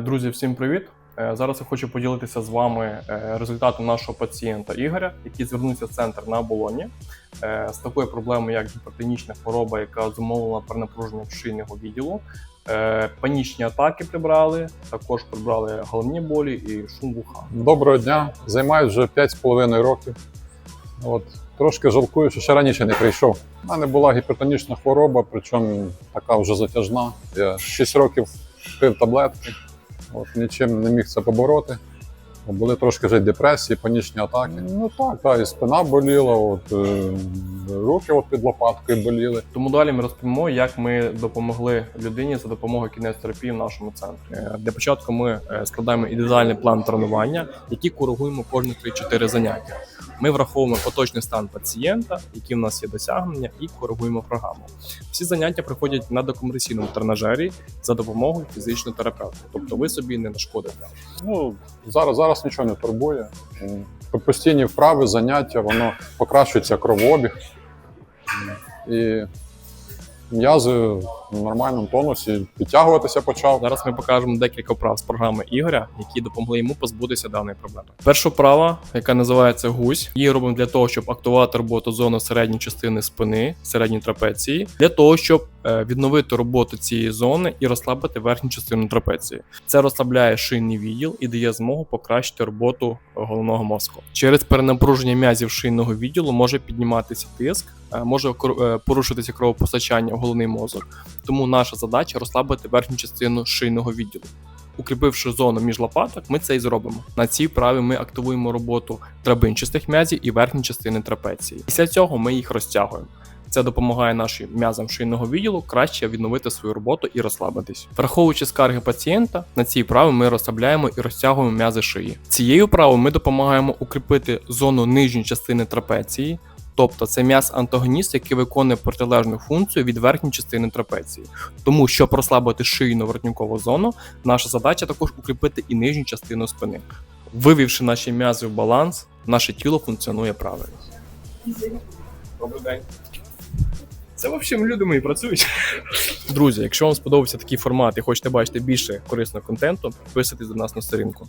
Друзі, всім привіт! Е, Зараз я хочу поділитися з вами е, результатом нашого пацієнта Ігоря, який звернувся в центр на оболоні е, з такою проблемою, як гіпертонічна хвороба, яка зумовлена перенапруженням шийного відділу. Панічні атаки прибрали, також прибрали головні болі і шум вуха. Доброго дня. Займаюсь вже 5,5 років. От, трошки жалкую, що ще раніше не прийшов. У мене була гіпертонічна хвороба, причому така вже затяжна. Я 6 років пив таблетки, от, нічим не міг це побороти. Були трошки вже депресії, панічні атаки. Ну так, так, і спина боліла, от, е, руки от під лопаткою боліли. Тому далі ми розповімо, як ми допомогли людині за допомогою кінезтерапії в нашому центрі. Е, Для початку ми е, складаємо індивідуальний план тренування, який коригуємо кожні 3-4 заняття. Ми враховуємо поточний стан пацієнта, які в нас є досягнення, і коригуємо програму. Всі заняття проходять на декомпресійному тренажері за допомогою фізичного терапевта. Тобто ви собі не нашкодите. Ну, зараз, зараз нічого не турбує. Постійні вправи, заняття, воно покращується кровообіг. І м'язи в нормальному тонусі, підтягуватися почав. Зараз ми покажемо декілька вправ з програми Ігоря, які допомогли йому позбутися даної проблеми. Перша вправа, яка називається гусь, її робимо для того, щоб актувати роботу зони середньої частини спини, середньої трапеції, для того, щоб відновити роботу цієї зони і розслабити верхню частину трапеції. Це розслабляє шийний відділ і дає змогу покращити роботу головного мозку. Через перенапруження м'язів шийного відділу може підніматися тиск, е, може е, порушитися кровопостачання в головний мозок. Тому наша задача розслабити верхню частину шийного відділу. Укріпивши зону між лопаток, ми це і зробимо. На цій вправі ми активуємо роботу драбинчастих м'язів і верхньої частини трапеції. Після цього ми їх розтягуємо. Це допомагає нашим м'язам шийного відділу краще відновити свою роботу і розслабитись. Враховуючи скарги пацієнта, на цій вправі ми розслабляємо і розтягуємо м'язи шиї. Цією вправою ми допомагаємо укріпити зону нижньої частини трапеції, тобто це м'яз антагоніст, який виконує протилежну функцію від верхньої частини трапеції. Тому, щоб розслабити шийну воротникову зону, наша задача також укріпити і нижню частину спини. Вивівши наші м'язи в баланс, наше тіло функціонує правильно. Добрий день. Це взагалі люди мої працюють. Друзі, якщо вам сподобався такий формат і хочете бачити більше корисного контенту, підписуйтесь до нас на сторінку.